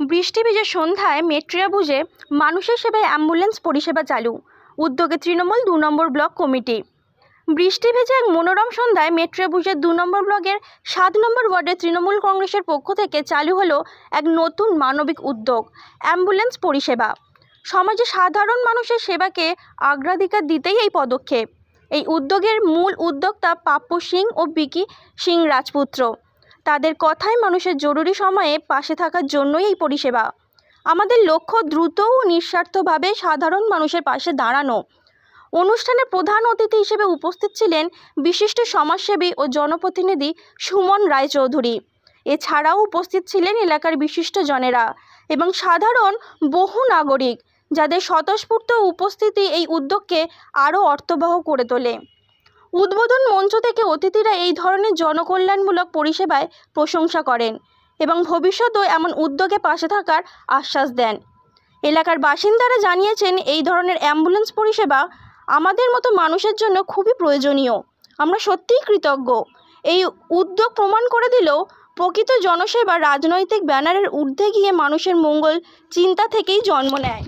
বৃষ্টি ভেজে সন্ধ্যায় মেট্রিয়া বুঝে মানুষের সেবায় অ্যাম্বুলেন্স পরিষেবা চালু। উদ্যোগে তৃণমূল দু নম্বর ব্লক কমিটি। বৃষ্টি ভেজে এক মনোরম সন্ধ্যায় মেট্রিয়া বুঝের দু নম্বর ব্লকের সাত নম্বর ওয়ার্ডে তৃণমূল কংগ্রেসের পক্ষ থেকে চালু হলো এক নতুন মানবিক উদ্যোগ, অ্যাম্বুলেন্স পরিষেবা। সমাজে সাধারণ মানুষের সেবাকে অগ্রাধিকার দিতেই এই পদক্ষেপ। এই উদ্যোগের মূল উদ্যোক্তা পাপ্য সিং ও বিকি সিং রাজপুত্র। তাদের কথায় মানুষের জরুরি সময়ে পাশে থাকার জন্যই এই পরিষেবা। আমাদের লক্ষ্য দ্রুত ও নিঃস্বার্থভাবে সাধারণ মানুষের পাশে দাঁড়ানো। অনুষ্ঠানে প্রধান অতিথি হিসেবে উপস্থিত ছিলেন বিশিষ্ট সমাজসেবী ও জনপ্রতিনিধি সুমন রায়চৌধুরী। এছাড়াও উপস্থিত ছিলেন এলাকার বিশিষ্ট জনেরা এবং সাধারণ বহু নাগরিক, যাদের স্বতঃস্ফূর্ত উপস্থিতি এই উদ্যোগকে আরও অর্থবহ করে তোলে। উদ্বোধন মঞ্চ থেকে অতিথিরা এই ধরনের জনকল্যাণমূলক পরিষেবায় প্রশংসা করেন এবং ভবিষ্যতেও এমন উদ্যোগে পাশে থাকার আশ্বাস দেন। এলাকার বাসিন্দারা জানিয়েছেন, এই ধরনের অ্যাম্বুলেন্স পরিষেবা আমাদের মতো মানুষের জন্য খুবই প্রয়োজনীয়। আমরা সত্যিই কৃতজ্ঞ। এই উদ্যোগ প্রমাণ করে দিলেও প্রকৃত জনসেবা রাজনৈতিক ব্যানারের ঊর্ধ্বে গিয়ে মানুষের মঙ্গল চিন্তা থেকেই জন্ম নেয়।